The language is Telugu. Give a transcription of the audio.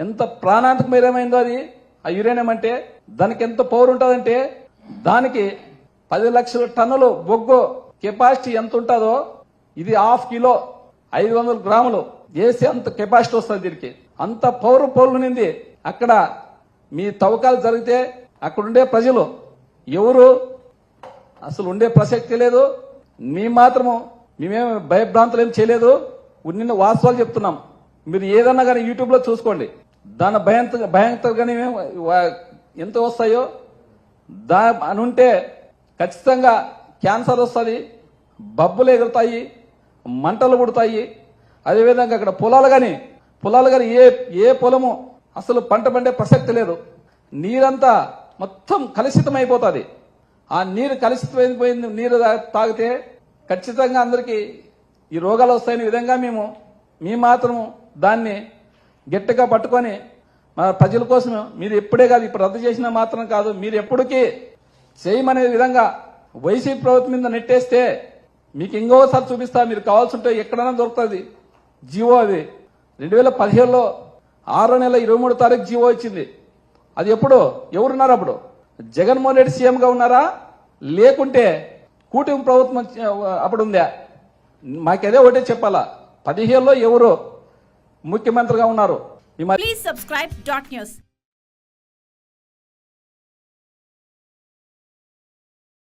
ఎంత ప్రాణాంతకమైనమైందో అది? ఆ యురేనియం అంటే దానికి ఎంత పవర్ ఉంటుందంటే దానికి పది లక్షల టన్నులు బొగ్గు కెపాసిటీ ఎంత ఉంటుందో ఇది హాఫ్ కిలో ఐదు వందల గ్రాములు. వేసి అంత కెపాసిటీ వస్తుంది దీనికి. అంత పౌరు పౌరునింది అక్కడ మీ తవ్వకాలు జరిగితే అక్కడ ఉండే ప్రజలు ఎవరు? అసలు ఉండే ప్రసక్తి లేదు. మీ మాత్రము మేమేం భయభ్రాంతులు ఏం చేయలేదు. నిన్న వాస్తవాలు చెప్తున్నాం. మీరు ఏదన్నా కానీ యూట్యూబ్లో చూసుకోండి. దాని భయంత భయంకరంగానే మేము ఎంత వస్తాయో? దా అని ఉంటే ఖచ్చితంగా క్యాన్సర్ వస్తుంది బబ్బులు ఎగురుతాయి మంటలు పుడతాయి. అదేవిధంగా అక్కడ పొలాలు కానీ పొలాలు కానీ ఏ ఏ పొలము అసలు పంట పండే ప్రసక్తి లేదు. నీరంతా మొత్తం కలుషితం అయిపోతుంది ఆ నీరు కలుషితమైపోయింది నీరు తాగితే ఖచ్చితంగా అందరికీ ఈ రోగాలు వస్తాయనే విధంగా మేము మీ మాత్రం దాన్ని గట్టిగా పట్టుకొని మా ప్రజల కోసం మీరు ఎప్పుడే కాదు ఇప్పుడు రద్దు చేసినా మాత్రం కాదు మీరు ఎప్పటికీ చేయమనే విధంగా వైసీపీ ప్రభుత్వం మీద నెట్టేస్తే మీకు ఇంకోసారి చూపిస్తా మీరు కావాల్సి ఉంటే ఎక్కడైనా దొరుకుతుంది జివో అది. రెండు వేల పదిహేడులో ఆరో నెల ఇరవై మూడు తారీఖు జీవో ఇచ్చింది. అది ఎప్పుడు? ఎవరున్నారు అప్పుడు? జగన్మోహన్ రెడ్డి సీఎంగా ఉన్నారా? లేకుంటే కూటమి ప్రభుత్వం అప్పుడు ఉందా? మాకదే ఒకటే చెప్పాలా. పదిహేడులో ఎవరు? ముఖ్యమంత్రిగా ఉన్నారు. Please subscribe dot